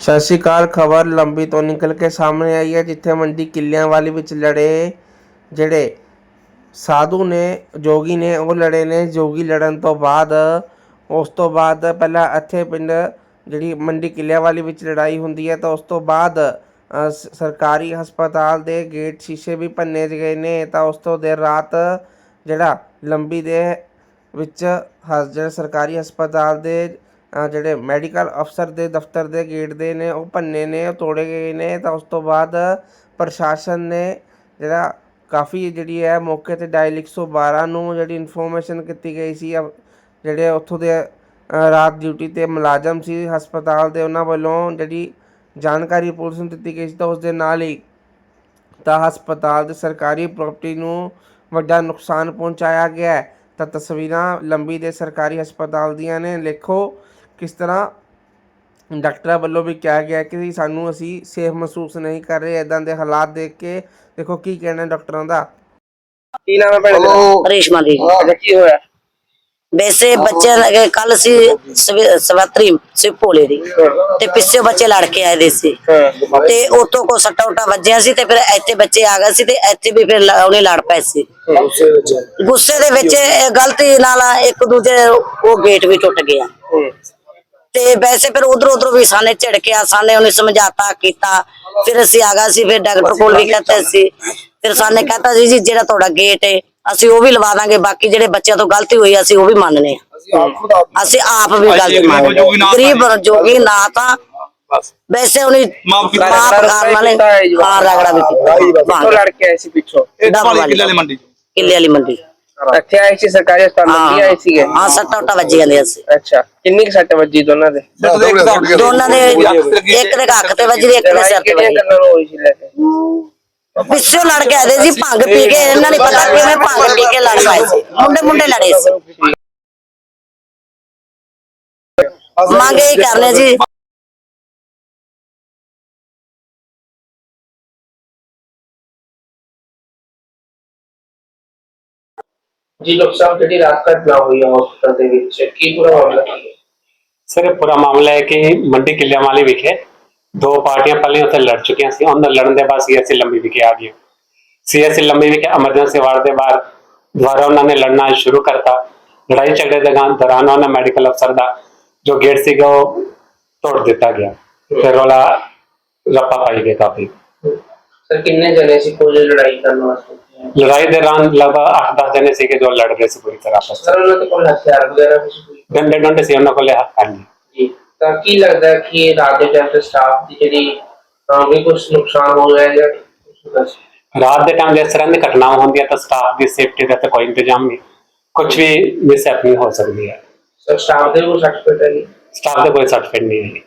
ਸਤਿ ਸ਼੍ਰੀ ਅਕਾਲ ਖਬਰ ਲੰਬੀ ਤੋਂ ਨਿਕਲ ਕੇ ਸਾਹਮਣੇ ਆਈ ਹੈ, ਜਿੱਥੇ ਮੰਡੀ ਕਿੱਲਿਆਂ ਵਾਲੀ ਵਿੱਚ ਲੜੇ ਜਿਹੜੇ ਸਾਧੂ ਨੇ, ਜੋਗੀ ਨੇ, ਉਹ ਲੜੇ ਨੇ। ਜੋਗੀ ਲੜਨ ਤੋਂ ਬਾਅਦ, ਉਸ ਤੋਂ ਬਾਅਦ ਪਹਿਲਾਂ ਇੱਥੇ ਪਿੰਡ ਜਿਹੜੀ ਮੰਡੀ ਕਿੱਲਿਆਂ ਵਾਲੀ ਵਿੱਚ ਲੜਾਈ ਹੁੰਦੀ ਹੈ, ਤਾਂ ਉਸ ਤੋਂ ਬਾਅਦ ਸਰਕਾਰੀ ਹਸਪਤਾਲ ਦੇ ਗੇਟ ਸ਼ੀਸ਼ੇ ਵੀ ਭੰਨੇ ਗਏ ਨੇ, ਤਾਂ ਉਸ ਤੋਂ ਦੇਰ ਰਾਤ ਜਿਹੜਾ ਲੰਬੀ ਦੇ ਵਿੱਚ ਹ- ਜਿਹੜਾ ਸਰਕਾਰੀ ਹਸਪਤਾਲ ਦੇ ਜਿਹੜੇ ਮੈਡੀਕਲ ਅਫਸਰ ਦੇ ਦਫ਼ਤਰ ਦੇ ਗੇਟ ਦੇ ਨੇ ਉਹ ਭੰਨੇ ਨੇ ਉਹ ਤੋੜੇ ਗਏ ਨੇ ਤਾਂ ਉਸ ਤੋਂ ਬਾਅਦ ਪ੍ਰਸ਼ਾਸਨ ਨੇ ਜਿਹੜਾ ਕਾਫੀ ਜਿਹੜੀ ਹੈ ਮੌਕੇ ਤੇ ਡਾਇਲ 112 ਨੂੰ ਜਿਹੜੀ ਇਨਫੋਰਮੇਸ਼ਨ ਕੀਤੀ ਗਈ ਸੀ ਅ, ਜਿਹੜੇ ਉੱਥੋਂ ਦੇ ਰਾਤ ਡਿਊਟੀ ਤੇ ਮੁਲਾਜ਼ਮ ਸੀ ਹਸਪਤਾਲ ਦੇ ਉਹਨਾਂ ਵੱਲੋਂ ਜਿਹੜੀ ਜਾਣਕਾਰੀ ਪੁਲਿਸ ਨੂੰ ਦਿੱਤੀ ਗਈ ਸੀ ਤਾਂ ਉਸ ਦੇ ਨਾਲ ਹੀ ਤਾਂ ਹਸਪਤਾਲ ਦੇ ਸਰਕਾਰੀ ਪ੍ਰਾਪਰਟੀ ਨੂੰ ਵੱਡਾ ਨੁਕਸਾਨ ਪਹੁੰਚਾਇਆ ਗਿਆ ਤਾਂ ਤਸਵੀਰਾਂ ਲੰਬੀ ਦੇ ਸਰਕਾਰੀ ਹਸਪਤਾਲ ਦੀਆਂ ਨੇ ਲਿਖੋ ਕਿਸ ਤਰ੍ਹਾਂ ਡਾਕਟਰਾਂ ਵੱਲੋਂ ਵੀ ਕਿਹਾ ਗਿਆ ਕਿ ਸਾਨੂੰ ਅਸੀਂ ਸੇਫ ਮਹਿਸੂਸ ਨਹੀਂ ਕਰ ਰਹੇ ਇਦਾਂ ਦੇ ਹਾਲਾਤ ਦੇਖ ਕੇ ਦੇਖੋ ਕੀ ਕਹਿਣਾ ਡਾਕਟਰਾਂ ਦਾ। ਕੀ ਨਾਮ ਹੈ ਭੈਣ ਰੇਸ਼ਮਾ ਦੀ ਅੱਛਾ ਕੀ ਹੋਇਆ? ਵੈਸੇ ਬੱਚੇ ਲਗੇ ਕੱਲ ਸੀ ਸਵੇ- ਸਵਰਾਤਰੀ ਸੀ ਭੋਲੇ ਦੀ ਤੇ ਪਿੱਛੇ ਬੱਚੇ ਲੜ ਕੇ ਆਏ ਦੇ ਸੀ। ਤੇ ਉਤੋਂ ਕੋ ਸੱਟਾ ਉਟਾ ਵੱਜਿਆ ਸੀ ਤੇ ਫਿਰ ਇੱਥੇ ਬੱਚੇ ਆ ਗਏ ਸੀ ਤੇ ਇੱਥੇ ਵੀ ਫਿਰ ਉਹਨੇ ਲੜ ਪਏ ਸੀ। ਗੁੱਸੇ ਦੇ ਵਿੱਚ। ਇਹ ਗਲਤੀ ਨਾਲ ਇੱਕ ਦੂਜੇ ਉਹ ਗੇਟ ਵੀ ਟੁੱਟ ਗਿਆ। ਤੇ ਵੈਸੇ ਫਿਰ ਉਧਰ ਉਧਰ ਵੀ ਸਾਨੇ ਝਿੜਕਿਆ ਸਾਨੇ ਉਹਨੇ ਸਮਝਾਤਾ ਕੀਤਾ। ਫਿਰ ਅਸੀਂ ਆ ਗਏ ਸੀ ਫਿਰ ਡਾਕਟਰ ਕੋਲ ਵੀ ਕਹਤੇ ਸੀ। ਫਿਰ ਸਾਨੇ ਕਹਤਾ ਜੀ ਜੀ ਜਿਹੜਾ ਤੁਹਾਡਾ ਗੇਟ ਹੈ ਅਸੀਂ ਉਹ ਵੀ ਲਵਾ ਦਾਂਗੇ ਬਾਕੀ ਜਿਹੜੇ ਬੱਚਿਆਂ ਤੋਂ ਗਲਤੀ ਹੋਈ ਅਸੀਂ ਉਹ ਵੀ ਮੰਨਨੇ ਆ। ਅਸੀਂ ਆਪ ਵੀ ਗਲਤੀ ਮੰਨਦੇ। ਗਰੀਬ ਜੋਗੀ ਨਾ ਤਾਂ ਵੈਸੇ ਉਹਨੇ ਮਾਫ ਕਰਨ ਵਾਲੇ ਹਾਂ ਰਗੜਾ ਵੀ ਕੀਤਾ। ਲੜ ਕੇ ਆਏ ਸੀ ਪਿੱਛੋਂ? ਕਿੱਲੇ ਵਾਲੀ ਮੰਡੀ ਕਿੱਲੇ ਵਾਲੀ ਮੰਡੀ ਇੱਥੇ ਆਏ ਸੀ ਸਰਕਾਰੀ ਹਸਪਤਾਲ ਲੰਬੀ ਆਏ ਸੀਗੇ? ਹਾਂ ਸੱਟਾ ਉਟਾ ਵੱਜੀ ਜਾਂਦੇ ਅਸੀਂ। ਅੱਛਾ ਕਿੰਨੀ ਕੁ ਸੱਟ ਵੱਜੀ ਦੋਨਾਂ ਦੇ? ਦੋਨਾਂ ਦੇ ਇੱਕ ਦੇ ਅੱਖ ਤੇ ਵੱਜੀ ਤੇ ਇੱਕ ਦੇ ਸਿਰ ਤੇ ਕਿਹੜੀਆਂ ਵੱਜੀ ਗੱਲਾਂ ਨੂੰ ਹੋਈ ਸੀ ਲੈ ਕੇ? ਪਿੱਛੋਂ ਲੜ ਕੇ ਆਦੇ ਸੀ ਭੰਗ ਪੀ ਕੇ ਇਹਨਾਂ ਨੇ ਪਤਾ ਕਿਵੇਂ ਭੰਗ ਪੀ ਕੇ ਲੜ ਪਏ ਸੀ। ਮੁੰਡੇ ਮੁੰਡੇ ਲੜੇ ਸੀ। ਮੰਗ ਇਹ ਕਰਨੇ ਜੀ। ਜੀ ਡਾਕਟਰ ਸਾਹਿਬ ਜਿਹੜੀ ਰਾਤ ਘਟਨਾ ਹੋਈ ਹੈ ਹਸਪਤਾਲ ਦੇ ਵਿੱਚ ਕੀ ਪੂਰਾ ਮਾਮਲਾ ਕੀ ਹੈ? ਸਰ ਇਹ ਪੂਰਾ ਮਾਮਲਾ ਹੈ ਕਿ ਮੰਡੀ ਕਿੱਲਿਆਂ ਵਾਲੀ ਵਿਖੇ ਦੋ ਪਾਰਟੀਆਂ ਪਹਿਲੇ ਉੱਥੇ ਲੜ ਚੁੱਕੀਆਂ ਸੀ। ਉਹਨਾਂ ਲੜਨ ਦੇ ਬਾਅਦ ਸੀਐਸਸੀ ਲੰਬੀ ਵਿਖੇ ਆ ਗਈ। ਸੀਐਸਸੀ ਲੰਬੀ ਵਿਖੇ ਐਮਰਜੈਂਸੀ ਵਾਰਡ ਦੇ ਬਾਹਰ ਦੁਬਾਰਾ ਉਹਨਾਂ ਨੇ ਲੜਨਾ ਸ਼ੁਰੂ ਕਰਤਾ। ਲੜਾਈ ਝਗੜੇ ਦੇ ਦੌਰਾਨ ਉਹਨਾਂ ਮੈਡੀਕਲ ਅਫਸਰ ਦਾ ਜੋ ਗੇਟ ਸੀਗਾ ਉਹ ਤੋੜ ਦਿੱਤਾ ਗਿਆ। ਫਿਰ ਰੌਲਾ ਰੱਪਾ ਪਾਈ ਗਈ ਕਾਫੀ। ਸਰ ਕਿੰਨੇ ਜਣੇ ਸੀ? ਕੋਈ ਲੜਾਈ ਕਰਨ ਵਾਸਤੇ? ਲੜਾਈ ਦੇ ਦੌਰਾਨ ਲਗਭਗ 8-10 ਜਣੇ ਸੀਗੇ ਜੋ ਲੜ ਰਹੇ ਸੀ ਪੂਰੀ ਤਰ੍ਹਾਂ ਆਪਸ ਵਿੱਚ। ਸਰ ਉਹਨਾਂ ਦੇ ਕੋਲ ਹਥਿਆਰ ਵਗੈਰਾ ਕੁਝ ਕੋਈ? ਡੰਡੇ ਡੰਡੇ ਸੀ ਉਹਨਾਂ ਕੋਲੇ ਹਾਂਜੀ। ਜੀ ਤਾਂ ਕੀ ਲੱਗਦਾ ਹੈ ਕਿ ਇਹ ਰਾਤ ਦੇ ਟਾਈਮ ਤੇ ਸਟਾਫ ਦੀ ਜਿਹੜੀ ਅਹ, ਵੀ ਕੁਝ ਨੁਕਸਾਨ ਹੋ ਗਿਆ ਜਾਂ ਕੁਛ ਦੱਸ ਰਾਤ ਦੇ ਟਾਈਮ ਜਿਸ ਤਰ੍ਹਾਂ ਦੀ ਘਟਨਾਵਾਂ ਹੁੰਦੀਆਂ ਤਾਂ ਸਟਾਫ ਦੀ ਸੇਫਟੀ ਦਾ ਤਾਂ ਕੋਈ ਇੰਤਜ਼ਾਮ ਨਹੀਂ। ਕੁਝ ਵੀ ਮਿਸ ਹੋ ਸਕਦੀ ਹੈ ਸਰ ਸਟਾਫ ਦੇ ਕੋਲ ਸਰਟੀਫਿਕੇਟ ਹੈ ਜੀ? ਸਟਾਫ ਦਾ ਕੋਈ ਸਰਟੀਫਿਕੇਟ ਨਹੀਂ ਹੈ